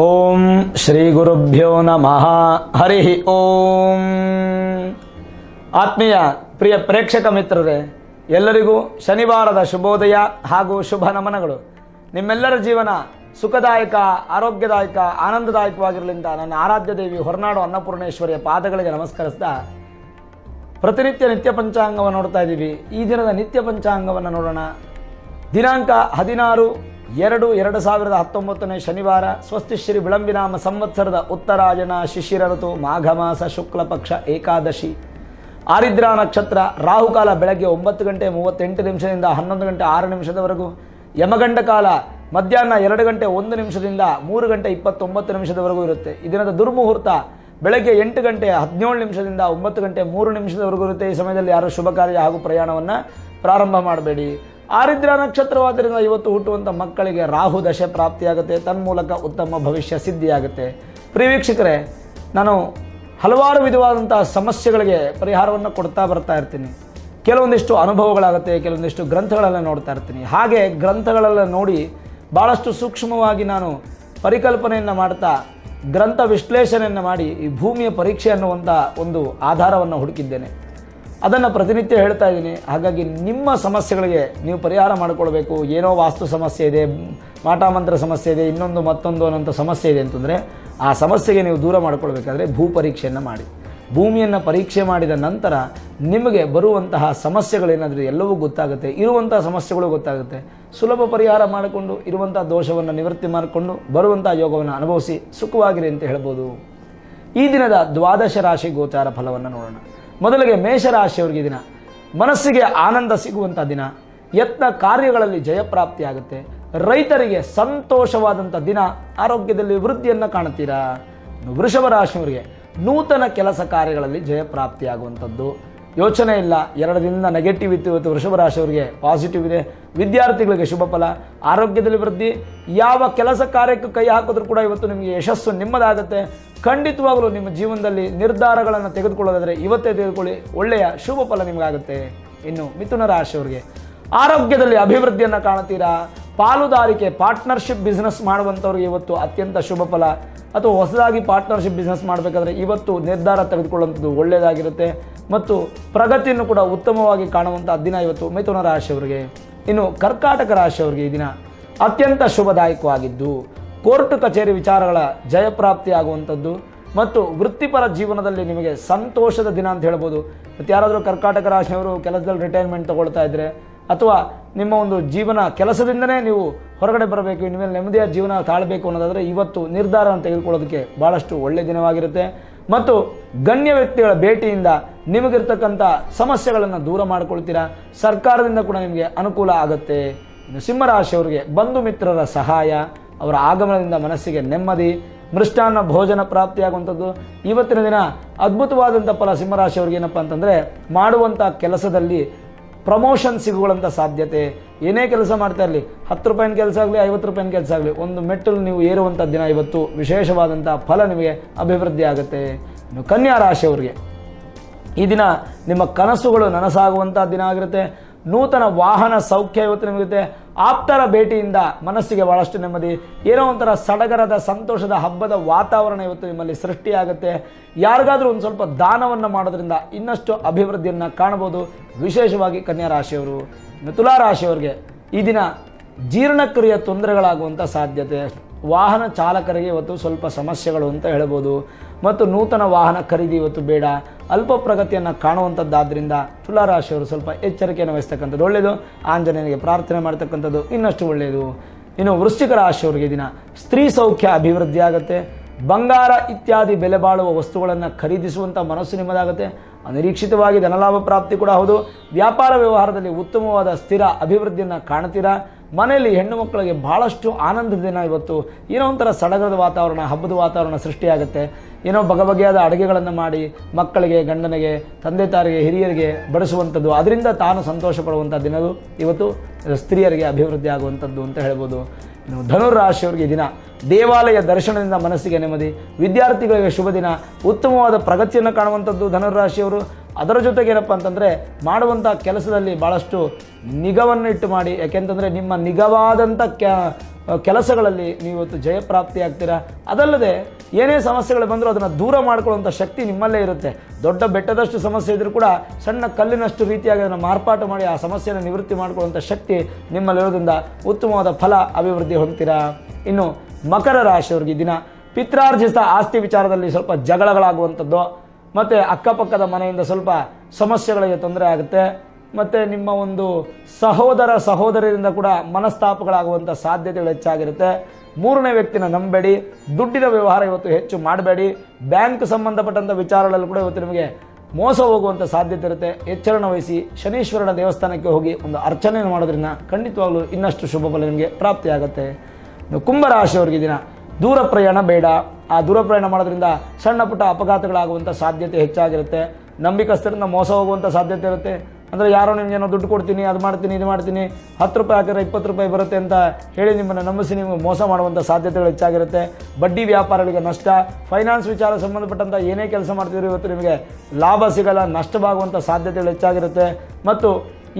ಓಂ ಶ್ರೀ ಗುರುಭ್ಯೋ ನಮಃ. ಹರಿ ಓಂ. ಆತ್ಮೀಯ ಪ್ರಿಯ ಪ್ರೇಕ್ಷಕ ಮಿತ್ರರೇ, ಎಲ್ಲರಿಗೂ ಶನಿವಾರದ ಶುಭೋದಯ ಹಾಗೂ ಶುಭ ನಮನಗಳು. ನಿಮ್ಮೆಲ್ಲರ ಜೀವನ ಸುಖದಾಯಕ, ಆರೋಗ್ಯದಾಯಕ, ಆನಂದದಾಯಕವಾಗಿರಲಿಂದ ನನ್ನ ಆರಾಧ್ಯ ದೇವಿ ಹೊರನಾಡು ಅನ್ನಪೂರ್ಣೇಶ್ವರಿಯ ಪಾದಗಳಿಗೆ ನಮಸ್ಕರಿಸ್ತಾ ಪ್ರತಿನಿತ್ಯ ನಿತ್ಯ ಪಂಚಾಂಗವನ್ನು ನೋಡ್ತಾ ಇದ್ದೀವಿ. ಈ ದಿನದ ನಿತ್ಯ ಪಂಚಾಂಗವನ್ನು ನೋಡೋಣ. ದಿನಾಂಕ ಹದಿನಾರು ಎರಡು ಎರಡು ಸಾವಿರದ ಹತ್ತೊಂಬತ್ತನೇ ಶನಿವಾರ ಸ್ವಸ್ತಿಶ್ರೀ ವಿಳಂಬಿನಾಮ ಸಂವತ್ಸರದ ಉತ್ತರಾಯಣ ಶಿಶಿರ ಋತು ಮಾಘ ಮಾಸ ಶುಕ್ಲ ಪಕ್ಷ ಏಕಾದಶಿ. ಆರಿದ್ರಾ ನಕ್ಷತ್ರ ರಾಹುಕಾಲ ಬೆಳಗ್ಗೆ ಒಂಬತ್ತು ಗಂಟೆ ಮೂವತ್ತೆಂಟು ನಿಮಿಷದಿಂದ ಹನ್ನೊಂದು ಗಂಟೆ ಆರು ನಿಮಿಷದವರೆಗೂ. ಯಮಗಂಡ ಕಾಲ ಮಧ್ಯಾಹ್ನ ಎರಡು ಗಂಟೆ ಒಂದು ನಿಮಿಷದಿಂದ ಮೂರು ಗಂಟೆ ಇಪ್ಪತ್ತೊಂಬತ್ತು ನಿಮಿಷದವರೆಗೂ ಇರುತ್ತೆ. ಈ ದಿನದ ದುರ್ಮುಹೂರ್ತ ಬೆಳಗ್ಗೆ ಎಂಟು ಗಂಟೆ ಹದಿನೇಳು ನಿಮಿಷದಿಂದ ಒಂಬತ್ತು ಗಂಟೆ ಮೂರು ನಿಮಿಷದವರೆಗೂ ಇರುತ್ತೆ. ಈ ಸಮಯದಲ್ಲಿ ಯಾರು ಶುಭ ಕಾರ್ಯ ಹಾಗೂ ಪ್ರಯಾಣವನ್ನು ಪ್ರಾರಂಭ ಮಾಡಬೇಡಿ. ಆರಿದ್ರ ನಕ್ಷತ್ರವಾದ್ದರಿಂದ ಇವತ್ತು ಹುಟ್ಟುವಂಥ ಮಕ್ಕಳಿಗೆ ರಾಹು ದಶೆ ಪ್ರಾಪ್ತಿಯಾಗುತ್ತೆ. ತನ್ಮೂಲಕ ಉತ್ತಮ ಭವಿಷ್ಯ ಸಿದ್ಧಿಯಾಗುತ್ತೆ. ಪ್ರಿಯ ವೀಕ್ಷಕರೇ ನಾನು ಹಲವಾರು ವಿಧವಾದಂಥ ಸಮಸ್ಯೆಗಳಿಗೆ ಪರಿಹಾರವನ್ನು ಕೊಡ್ತಾ ಬರ್ತಾ ಇರ್ತೀನಿ. ಕೆಲವೊಂದಿಷ್ಟು ಅನುಭವಗಳಾಗುತ್ತೆ, ಕೆಲವೊಂದಿಷ್ಟು ಗ್ರಂಥಗಳೆಲ್ಲ ನೋಡ್ತಾ ಇರ್ತೀನಿ. ಹಾಗೆ ಗ್ರಂಥಗಳೆಲ್ಲ ನೋಡಿ ಭಾಳಷ್ಟು ಸೂಕ್ಷ್ಮವಾಗಿ ನಾನು ಪರಿಕಲ್ಪನೆಯನ್ನು ಮಾಡ್ತಾ, ಗ್ರಂಥ ವಿಶ್ಲೇಷಣೆಯನ್ನು ಮಾಡಿ ಈ ಭೂಮಿಯ ಪರೀಕ್ಷೆ ಅನ್ನುವಂಥ ಒಂದು ಆಧಾರವನ್ನು ಹುಡುಕಿದ್ದೇನೆ. ಅದನ್ನು ಪ್ರತಿನಿತ್ಯ ಹೇಳ್ತಾ ಇದ್ದೀನಿ. ಹಾಗಾಗಿ ನಿಮ್ಮ ಸಮಸ್ಯೆಗಳಿಗೆ ನೀವು ಪರಿಹಾರ ಮಾಡಿಕೊಳ್ಬೇಕು. ಏನೋ ವಾಸ್ತು ಸಮಸ್ಯೆ ಇದೆ ಮಾಟಮಂತ್ರ ಸಮಸ್ಯೆ ಇದೆ, ಇನ್ನೊಂದು ಮತ್ತೊಂದು ಅನ್ನೋಂಥ ಸಮಸ್ಯೆ ಇದೆ ಅಂತಂದರೆ ಆ ಸಮಸ್ಯೆಗೆ ನೀವು ದೂರ ಮಾಡಿಕೊಳ್ಬೇಕಾದ್ರೆ ಭೂ ಪರೀಕ್ಷೆಯನ್ನು ಮಾಡಿ. ಭೂಮಿಯನ್ನು ಪರೀಕ್ಷೆ ಮಾಡಿದ ನಂತರ ನಿಮಗೆ ಬರುವಂತಹ ಸಮಸ್ಯೆಗಳೇನಾದರೂ ಎಲ್ಲವೂ ಗೊತ್ತಾಗುತ್ತೆ. ಇರುವಂತಹ ಸಮಸ್ಯೆಗಳು ಗೊತ್ತಾಗುತ್ತೆ. ಸುಲಭ ಪರಿಹಾರ ಮಾಡಿಕೊಂಡು ಇರುವಂಥ ದೋಷವನ್ನು ನಿವೃತ್ತಿ ಮಾಡಿಕೊಂಡು ಬರುವಂಥ ಯೋಗವನ್ನು ಅನುಭವಿಸಿ ಸುಖವಾಗಿರಿ ಅಂತ ಹೇಳ್ಬೋದು. ಈ ದಿನದ ದ್ವಾದಶ ರಾಶಿ ಗೋಚಾರ ಫಲವನ್ನು ನೋಡೋಣ. ಮೊದಲಿಗೆ ಮೇಷರಾಶಿಯವರಿಗೆ ದಿನ. ಮನಸ್ಸಿಗೆ ಆನಂದ ಸಿಗುವಂಥ ದಿನ. ಯತ್ನ ಕಾರ್ಯಗಳಲ್ಲಿ ಜಯಪ್ರಾಪ್ತಿಯಾಗುತ್ತೆ ರೈತರಿಗೆ ಸಂತೋಷವಾದಂಥ ದಿನ. ಆರೋಗ್ಯದಲ್ಲಿ ವೃದ್ಧಿಯನ್ನು ಕಾಣುತ್ತೀರಾ? ಇನ್ನು ವೃಷಭ ರಾಶಿಯವರಿಗೆ ನೂತನ ಕೆಲಸ ಕಾರ್ಯಗಳಲ್ಲಿ ಜಯಪ್ರಾಪ್ತಿಯಾಗುವಂಥದ್ದು ಯೋಚನೆ ಇಲ್ಲ. ಎರಡು ದಿನದಿಂದ ನೆಗೆಟಿವ್ ಇತ್ತು ಇವತ್ತು ವೃಷಭ ರಾಶಿಯವರಿಗೆ ಪಾಸಿಟಿವ್ ಇದೆ. ವಿದ್ಯಾರ್ಥಿಗಳಿಗೆ ಶುಭ ಫಲ. ಆರೋಗ್ಯದಲ್ಲಿ ವೃದ್ಧಿ. ಯಾವ ಕೆಲಸ ಕಾರ್ಯಕ್ಕೆ ಕೈ ಹಾಕಿದ್ರು ಕೂಡ ಇವತ್ತು ನಿಮಗೆ ಯಶಸ್ಸು ನಿಮ್ಮದಾಗುತ್ತೆ. ಖಂಡಿತವಾಗಲೂ ನಿಮ್ಮ ಜೀವನದಲ್ಲಿ ನಿರ್ಧಾರಗಳನ್ನು ತೆಗೆದುಕೊಳ್ಳೋದಾದರೆ ಇವತ್ತೇ ತೆಗೆದುಕೊಳ್ಳಿ. ಒಳ್ಳೆಯ ಶುಭ ಫಲ ನಿಮಗಾಗುತ್ತೆ. ಇನ್ನು ಮಿಥುನ ರಾಶಿಯವರಿಗೆ, ಆರೋಗ್ಯದಲ್ಲಿ ಅಭಿವೃದ್ಧಿಯನ್ನು ಕಾಣುತ್ತೀರಾ ಪಾಲುದಾರಿಕೆ ಪಾರ್ಟ್ನರ್ಶಿಪ್ ಬಿಸ್ನೆಸ್ ಮಾಡುವಂಥವ್ರಿಗೆ ಇವತ್ತು ಅತ್ಯಂತ ಶುಭ ಫಲ. ಅಥವಾ ಹೊಸದಾಗಿ ಪಾರ್ಟ್ನರ್ಶಿಪ್ ಬಿಸ್ನೆಸ್ ಮಾಡಬೇಕಾದ್ರೆ ಇವತ್ತು ನಿರ್ಧಾರ ತೆಗೆದುಕೊಳ್ಳುವಂಥದ್ದು ಒಳ್ಳೆಯದಾಗಿರುತ್ತೆ. ಮತ್ತು ಪ್ರಗತಿಯನ್ನು ಕೂಡ ಉತ್ತಮವಾಗಿ ಕಾಣುವಂಥ ದಿನ ಇವತ್ತು ಮಿಥುನ ರಾಶಿಯವರಿಗೆ. ಇನ್ನು ಕರ್ಕಾಟಕ ರಾಶಿಯವರಿಗೆ ಈ ದಿನ ಅತ್ಯಂತ ಶುಭದಾಯಕವಾಗಿದ್ದು ಕೋರ್ಟ್ ಕಚೇರಿ ವಿಚಾರಗಳ ಜಯಪ್ರಾಪ್ತಿಯಾಗುವಂಥದ್ದು ಮತ್ತು ವೃತ್ತಿಪರ ಜೀವನದಲ್ಲಿ ನಿಮಗೆ ಸಂತೋಷದ ದಿನ ಅಂತ ಹೇಳ್ಬೋದು. ಮತ್ತು ಯಾರಾದರೂ ಕರ್ಕಾಟಕ ರಾಶಿಯವರು ಕೆಲಸದಲ್ಲಿ ರಿಟೈರ್ಮೆಂಟ್ ತಗೊಳ್ತಾ ಇದ್ದರೆ ಅಥವಾ ನಿಮ್ಮ ಒಂದು ಜೀವನ ಕೆಲಸದಿಂದನೇ ನೀವು ಹೊರಗಡೆ ಬರಬೇಕು, ಇನ್ಮೇಲೆ ನೆಮ್ಮದಿಯ ಜೀವನ ತಾಳಬೇಕು ಅನ್ನೋದಾದರೆ ಇವತ್ತು ನಿರ್ಧಾರವನ್ನು ತೆಗೆದುಕೊಳ್ಳೋದಕ್ಕೆ ಭಾಳಷ್ಟು ಒಳ್ಳೆಯ ದಿನವಾಗಿರುತ್ತೆ. ಮತ್ತು ಗಣ್ಯ ವ್ಯಕ್ತಿಗಳ ಭೇಟಿಯಿಂದ ನಿಮಗಿರ್ತಕ್ಕಂಥ ಸಮಸ್ಯೆಗಳನ್ನು ದೂರ ಮಾಡಿಕೊಳ್ತೀರಾ? ಸರ್ಕಾರದಿಂದ ಕೂಡ ನಿಮಗೆ ಅನುಕೂಲ ಆಗುತ್ತೆ. ಇನ್ನು ಸಿಂಹರಾಶಿಯವರಿಗೆ ಬಂಧು ಮಿತ್ರರ ಸಹಾಯ. ಅವರ ಆಗಮನದಿಂದ ಮನಸ್ಸಿಗೆ ನೆಮ್ಮದಿ, ಮೃಷ್ಟಾನ್ನ ಭೋಜನ ಪ್ರಾಪ್ತಿಯಾಗುವಂಥದ್ದು. ಇವತ್ತಿನ ದಿನ ಅದ್ಭುತವಾದಂಥ ಫಲ ಸಿಂಹರಾಶಿಯವ್ರಿಗೆ ಏನಪ್ಪ ಅಂತಂದರೆ, ಮಾಡುವಂಥ ಕೆಲಸದಲ್ಲಿ ಪ್ರಮೋಷನ್ ಸಿಗುವಂಥ ಸಾಧ್ಯತೆ. ಏನೇ ಕೆಲಸ ಮಾಡ್ತಾ ಇರಲಿ, ಹತ್ತು ರೂಪಾಯಿನ ಕೆಲಸ ಆಗಲಿ, ಐವತ್ತು ರೂಪಾಯಿನ ಕೆಲಸ ಆಗಲಿ, ಒಂದು ಮೆಟ್ಟಲು ನೀವು ಏರುವಂಥ ದಿನ ಇವತ್ತು ವಿಶೇಷವಾದಂಥ ಫಲ ನಿಮಗೆ ಅಭಿವೃದ್ಧಿ ಆಗುತ್ತೆ. ಇನ್ನು ಕನ್ಯಾ ರಾಶಿಯವರಿಗೆ ಈ ದಿನ ನಿಮ್ಮ ಕನಸುಗಳು ನನಸಾಗುವಂಥ ದಿನ ಆಗಿರುತ್ತೆ. ನೂತನ ವಾಹನ ಸೌಖ್ಯ ಇವತ್ತು ನಿಮಗಿರುತ್ತೆ. ಆಪ್ತರ ಭೇಟಿಯಿಂದ ಮನಸ್ಸಿಗೆ ಬಹಳಷ್ಟು ನೆಮ್ಮದಿ. ಏನೋ ಒಂಥರ ಸಡಗರದ, ಸಂತೋಷದ ಹಬ್ಬದ ವಾತಾವರಣ ಇವತ್ತು ನಿಮ್ಮಲ್ಲಿ ಸೃಷ್ಟಿಯಾಗುತ್ತೆ. ಯಾರಿಗಾದರೂ ಒಂದು ಸ್ವಲ್ಪ ದಾನವನ್ನು ಮಾಡೋದ್ರಿಂದ ಇನ್ನಷ್ಟು ಅಭಿವೃದ್ಧಿಯನ್ನು ಕಾಣಬಹುದು. ವಿಶೇಷವಾಗಿ ಕನ್ಯಾ ರಾಶಿಯವರು. ಮಿಥುಲಾ ರಾಶಿಯವರಿಗೆ ಈ ದಿನ ಜೀರ್ಣಕ್ರಿಯೆ ತೊಂದರೆಗಳಾಗುವಂಥ ಸಾಧ್ಯತೆ. ವಾಹನ ಚಾಲಕರಿಗೆ ಇವತ್ತು ಸ್ವಲ್ಪ ಸಮಸ್ಯೆಗಳು ಅಂತ ಹೇಳ್ಬೋದು. ಮತ್ತು ನೂತನ ವಾಹನ ಖರೀದಿ ಇವತ್ತು ಬೇಡ. ಅಲ್ಪ ಪ್ರಗತಿಯನ್ನು ಕಾಣುವಂಥದ್ದಾದ್ದರಿಂದ ತುಲಾರಾಶಿಯವರು ಸ್ವಲ್ಪ ಎಚ್ಚರಿಕೆಯನ್ನು ವಹಿಸ್ತಕ್ಕಂಥದ್ದು ಒಳ್ಳೆಯದು ಆಂಜನೇಯನಿಗೆ ಪ್ರಾರ್ಥನೆ ಮಾಡ್ತಕ್ಕಂಥದ್ದು ಇನ್ನಷ್ಟು ಒಳ್ಳೆಯದು ಇನ್ನು ವೃಶ್ಚಿಕ ರಾಶಿಯವರಿಗೆ ದಿನ ಸ್ತ್ರೀ ಸೌಖ್ಯ ಅಭಿವೃದ್ಧಿಯಾಗುತ್ತೆ ಬಂಗಾರ ಇತ್ಯಾದಿ ಬೆಲೆ ಬಾಳುವ ವಸ್ತುಗಳನ್ನು ಖರೀದಿಸುವಂಥ ಮನಸ್ಸು ನಿಮ್ಮದಾಗುತ್ತೆ. ಅನಿರೀಕ್ಷಿತವಾಗಿ ಧನಲಾಭ ಪ್ರಾಪ್ತಿ ಕೂಡ ಹೌದು. ವ್ಯಾಪಾರ ವ್ಯವಹಾರದಲ್ಲಿ ಉತ್ತಮವಾದ ಸ್ಥಿರ ಅಭಿವೃದ್ಧಿಯನ್ನು ಕಾಣ್ತೀರಾ? ಮನೆಯಲ್ಲಿ ಹೆಣ್ಣು ಮಕ್ಕಳಿಗೆ ಭಾಳಷ್ಟು ಆನಂದದ ದಿನ ಇವತ್ತು. ಏನೋ ಒಂಥರ ಸಡಗರದ ವಾತಾವರಣ, ಹಬ್ಬದ ವಾತಾವರಣ ಸೃಷ್ಟಿಯಾಗುತ್ತೆ. ಏನೋ ಬಗೆ ಬಗೆಯಾದ ಅಡುಗೆಗಳನ್ನು ಮಾಡಿ ಮಕ್ಕಳಿಗೆ, ಗಂಡನಿಗೆ, ತಂದೆ ತಾರಿಗೆ, ಹಿರಿಯರಿಗೆ ಬಡಿಸುವಂಥದ್ದು. ಅದರಿಂದ ತಾನು ಸಂತೋಷ ಪಡುವಂಥ ದಿನದು ಇವತ್ತು ಸ್ತ್ರೀಯರಿಗೆ ಅಭಿವೃದ್ಧಿ ಆಗುವಂಥದ್ದು ಅಂತ ಹೇಳ್ಬೋದು. ಇನ್ನು ಧನುರಾಶಿಯವರಿಗೆ ದಿನ. ದೇವಾಲಯ ದರ್ಶನದಿಂದ ಮನಸ್ಸಿಗೆ ನೆಮ್ಮದಿ. ವಿದ್ಯಾರ್ಥಿಗಳಿಗೆ ಶುಭ ದಿನ ಉತ್ತಮವಾದ ಪ್ರಗತಿಯನ್ನು ಕಾಣುವಂಥದ್ದು ಧನುರಾಶಿಯವರು ಅದರ ಜೊತೆಗೆ ಏನಪ್ಪ ಅಂತಂದರೆ ಮಾಡುವಂಥ ಕೆಲಸದಲ್ಲಿ ಭಾಳಷ್ಟು ನಿಗವನ್ನು ಇಟ್ಟು ಮಾಡಿ ಯಾಕೆಂತಂದರೆ ನಿಮ್ಮ ನಿಗವಾದಂಥ ಕೆಲಸಗಳಲ್ಲಿ ನೀವು ಇವತ್ತು ಜಯಪ್ರಾಪ್ತಿ ಆಗ್ತೀರಾ ಅದಲ್ಲದೆ ಏನೇ ಸಮಸ್ಯೆಗಳು ಬಂದರೂ ಅದನ್ನು ದೂರ ಮಾಡ್ಕೊಳ್ಳುವಂಥ ಶಕ್ತಿ ನಿಮ್ಮಲ್ಲೇ ಇರುತ್ತೆ. ದೊಡ್ಡ ಬೆಟ್ಟದಷ್ಟು ಸಮಸ್ಯೆ ಇದ್ದರೂ ಕೂಡ ಸಣ್ಣ ಕಲ್ಲಿನಷ್ಟು ರೀತಿಯಾಗಿ ಅದನ್ನು ಮಾರ್ಪಾಟು ಮಾಡಿ ಆ ಸಮಸ್ಯೆಯನ್ನು ನಿವೃತ್ತಿ ಮಾಡ್ಕೊಳ್ಳುವಂಥ ಶಕ್ತಿ ನಿಮ್ಮಲ್ಲಿರೋದ್ರಿಂದ ಉತ್ತಮವಾದ ಫಲ ಅಭಿವೃದ್ಧಿ ಹೊಂದ್ತೀರಾ? ಇನ್ನು ಮಕರ ರಾಶಿಯವ್ರಿಗೆ ದಿನ ಪಿತ್ರಾರ್ಜಿತ ಆಸ್ತಿ ವಿಚಾರದಲ್ಲಿ ಸ್ವಲ್ಪ ಜಗಳಗಳಾಗುವಂಥದ್ದು. ಮತ್ತು ಅಕ್ಕಪಕ್ಕದ ಮನೆಯಿಂದ ಸ್ವಲ್ಪ ಸಮಸ್ಯೆಗಳಿಗೆ ತೊಂದರೆ ಆಗುತ್ತೆ. ಮತ್ತು ನಿಮ್ಮ ಒಂದು ಸಹೋದರ ಸಹೋದರರಿಂದ ಕೂಡ ಮನಸ್ತಾಪಗಳಾಗುವಂಥ ಸಾಧ್ಯತೆಗಳು ಹೆಚ್ಚಾಗಿರುತ್ತೆ. ಮೂರನೇ ವ್ಯಕ್ತಿನ ನಂಬಬೇಡಿ ದುಡ್ಡಿನ ವ್ಯವಹಾರ ಇವತ್ತು ಹೆಚ್ಚು ಮಾಡಬೇಡಿ. ಬ್ಯಾಂಕ್ ಸಂಬಂಧಪಟ್ಟಂಥ ವಿಚಾರಗಳಲ್ಲಿ ಕೂಡ ಇವತ್ತು ನಿಮಗೆ ಮೋಸ ಹೋಗುವಂಥ ಸಾಧ್ಯತೆ ಇರುತ್ತೆ. ಎಚ್ಚರಣ ವಹಿಸಿ ಶನೀಶ್ವರನ ದೇವಸ್ಥಾನಕ್ಕೆ ಹೋಗಿ ಒಂದು ಅರ್ಚನೆಯನ್ನು ಮಾಡೋದ್ರಿಂದ ಖಂಡಿತವಾಗಲೂ ಇನ್ನಷ್ಟು ಶುಭ ಫಲ ನಿಮಗೆ ಪ್ರಾಪ್ತಿಯಾಗುತ್ತೆ. ಕುಂಭರಾಶಿಯವ್ರಿಗೆ ದಿನ ದೂರ ಪ್ರಯಾಣ ಬೇಡ. ಆ ದೂರ ಪ್ರಯಾಣ ಮಾಡೋದ್ರಿಂದ ಸಣ್ಣ ಪುಟ್ಟ ಅಪಘಾತಗಳಾಗುವಂಥ ಸಾಧ್ಯತೆ ಹೆಚ್ಚಾಗಿರುತ್ತೆ. ನಂಬಿಕಸ್ಥರಿಂದ ಮೋಸ ಹೋಗುವಂಥ ಸಾಧ್ಯತೆ ಇರುತ್ತೆ. ಅಂದರೆ ಯಾರೋ ನಿಮ್ಗೇನೋ ದುಡ್ಡು ಕೊಡ್ತೀನಿ, ಅದು ಮಾಡ್ತೀನಿ, ಇದು ಮಾಡ್ತೀನಿ, ಹತ್ತು ರೂಪಾಯಿ ಹಾಕಿದ್ರೆ ಇಪ್ಪತ್ತು ರೂಪಾಯಿ ಬರುತ್ತೆ ಅಂತ ಹೇಳಿ ನಿಮ್ಮನ್ನು ನಂಬಿಸಿ ನಿಮಗೆ ಮೋಸ ಮಾಡುವಂಥ ಸಾಧ್ಯತೆಗಳು ಹೆಚ್ಚಾಗಿರುತ್ತೆ. ಬಡ್ಡಿ ವ್ಯಾಪಾರಗಳಿಗೆ ನಷ್ಟ, ಫೈನಾನ್ಸ್ ವಿಚಾರ ಸಂಬಂಧಪಟ್ಟಂಥ ಏನೇ ಕೆಲಸ ಮಾಡ್ತಿದ್ರು ಇವತ್ತು ನಿಮಗೆ ಲಾಭ ಸಿಗಲ್ಲ ನಷ್ಟವಾಗುವಂಥ ಸಾಧ್ಯತೆಗಳು ಹೆಚ್ಚಾಗಿರುತ್ತೆ. ಮತ್ತು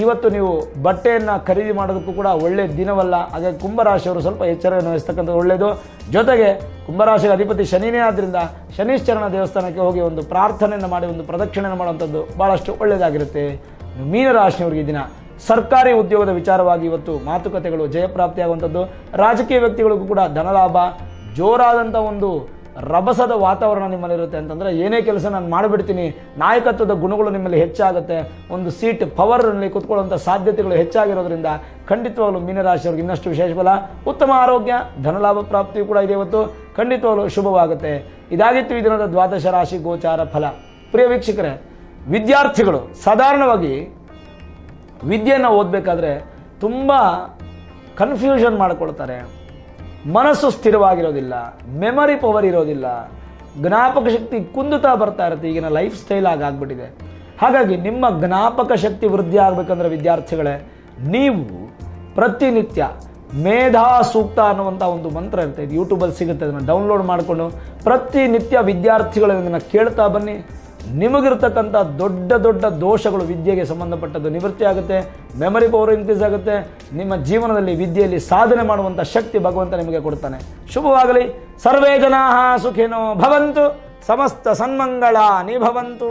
ಇವತ್ತು ನೀವು ಬಟ್ಟೆಯನ್ನು ಖರೀದಿ ಮಾಡೋದಕ್ಕೂ ಕೂಡ ಒಳ್ಳೆಯ ದಿನವಲ್ಲ. ಹಾಗಾಗಿ ಕುಂಭರಾಶಿಯವರು ಸ್ವಲ್ಪ ಎಚ್ಚರವನ್ನು ವಹಿಸ್ತಕ್ಕಂಥದ್ದು ಒಳ್ಳೆಯದು. ಜೊತೆಗೆ ಕುಂಭರಾಶಿಯ ಅಧಿಪತಿ ಶನಿನೇ ಆದ್ದರಿಂದ ಶನೀಶ್ವರನ ದೇವಸ್ಥಾನಕ್ಕೆ ಹೋಗಿ ಒಂದು ಪ್ರಾರ್ಥನೆಯನ್ನು ಮಾಡಿ, ಒಂದು ಪ್ರದಕ್ಷಿಣೆಯನ್ನು ಮಾಡುವಂಥದ್ದು ಭಾಳಷ್ಟು ಒಳ್ಳೆಯದಾಗಿರುತ್ತೆ. ಮೀನರಾಶಿಯವ್ರಿಗೆ ದಿನ ಸರ್ಕಾರಿ ಉದ್ಯೋಗದ ವಿಚಾರವಾಗಿ ಇವತ್ತು ಮಾತುಕತೆಗಳು ಜಯಪ್ರಾಪ್ತಿಯಾಗುವಂಥದ್ದು. ರಾಜಕೀಯ ವ್ಯಕ್ತಿಗಳಿಗೂ ಕೂಡ ಧನಲಾಭ, ಜೋರಾದಂಥ ಒಂದು ರಭಸದ ವಾತಾವರಣ ನಿಮ್ಮಲ್ಲಿರುತ್ತೆ ಅಂತಂದರೆ ಏನೇ ಕೆಲಸ ನಾನು ಮಾಡಿಬಿಡ್ತೀನಿ, ನಾಯಕತ್ವದ ಗುಣಗಳು ನಿಮ್ಮಲ್ಲಿ ಹೆಚ್ಚಾಗುತ್ತೆ, ಒಂದು ಸೀಟ್ ಪವರ್ನಲ್ಲಿ ಕೂತ್ಕೊಳ್ಳುವಂಥ ಸಾಧ್ಯತೆಗಳು ಹೆಚ್ಚಾಗಿರೋದ್ರಿಂದ ಖಂಡಿತವಾಗಲೂ ಮೀನರಾಶಿಯವ್ರಿಗೆ ಇನ್ನಷ್ಟು ವಿಶೇಷ ಫಲ ಉತ್ತಮ ಆರೋಗ್ಯ, ಧನಲಾಭ ಪ್ರಾಪ್ತಿಯು ಕೂಡ ಇದೆ ಇವತ್ತು, ಖಂಡಿತವಾಗಲೂ ಶುಭವಾಗುತ್ತೆ. ಇದಾಗಿತ್ತು ಈ ದಿನದ ದ್ವಾದಶ ರಾಶಿ ಗೋಚಾರ ಫಲ. ಪ್ರಿಯ ವೀಕ್ಷಕರೇ, ವಿದ್ಯಾರ್ಥಿಗಳು, ಸಾಧಾರಣವಾಗಿ ವಿದ್ಯೆಯನ್ನು ಓದಬೇಕಾದ್ರೆ ತುಂಬ ಕನ್ಫ್ಯೂಷನ್ ಮಾಡಿಕೊಳ್ತಾರೆ. ಮನಸ್ಸು ಸ್ಥಿರವಾಗಿರೋದಿಲ್ಲ ಮೆಮರಿ ಪವರ್ ಇರೋದಿಲ್ಲ, ಜ್ಞಾಪಕ ಶಕ್ತಿ ಕುಂದುತ್ತಾ ಬರ್ತಾ ಇರುತ್ತೆ, ಈಗಿನ ಲೈಫ್ ಸ್ಟೈಲ್ ಆಗಿ ಆಗ್ಬಿಟ್ಟಿದೆ ಹಾಗಾಗಿ ನಿಮ್ಮ ಜ್ಞಾಪಕ ಶಕ್ತಿ ವೃದ್ಧಿ ಆಗಬೇಕಂದ್ರೆ ವಿದ್ಯಾರ್ಥಿಗಳೇ, ನೀವು ಪ್ರತಿನಿತ್ಯ ಮೇಧಾ ಸೂಕ್ತ ಅನ್ನುವಂಥ ಒಂದು ಮಂತ್ರ ಇರುತ್ತೆ ಯೂಟ್ಯೂಬಲ್ಲಿ ಸಿಗುತ್ತೆ, ಅದನ್ನು ಡೌನ್ಲೋಡ್ ಮಾಡಿಕೊಂಡು ಪ್ರತಿನಿತ್ಯ ವಿದ್ಯಾರ್ಥಿಗಳು ಇದನ್ನು ಕೇಳ್ತಾ ಬನ್ನಿ. ನಿಮಗಿರ್ತಕ್ಕಂಥ ದೊಡ್ಡ ದೊಡ್ಡ ದೋಷಗಳು ವಿದ್ಯೆಗೆ ಸಂಬಂಧಪಟ್ಟದ್ದು ನಿವೃತ್ತಿ ಆಗುತ್ತೆ ಮೆಮರಿ ಪವರ್ ಇನ್ಕ್ರೀಸ್ ಆಗುತ್ತೆ, ನಿಮ್ಮ ಜೀವನದಲ್ಲಿ ವಿದ್ಯೆಯಲ್ಲಿ ಸಾಧನೆ ಮಾಡುವಂಥ ಶಕ್ತಿ ಭಗವಂತ ನಿಮಗೆ ಕೊಡ್ತಾನೆ. ಶುಭವಾಗಲಿ. ಸರ್ವೇ ಜನಾ ಸುಖಿನೋ ಭವಂತು. ಸಮಸ್ತ ಸನ್ಮಂಗಳ ಭವಂತು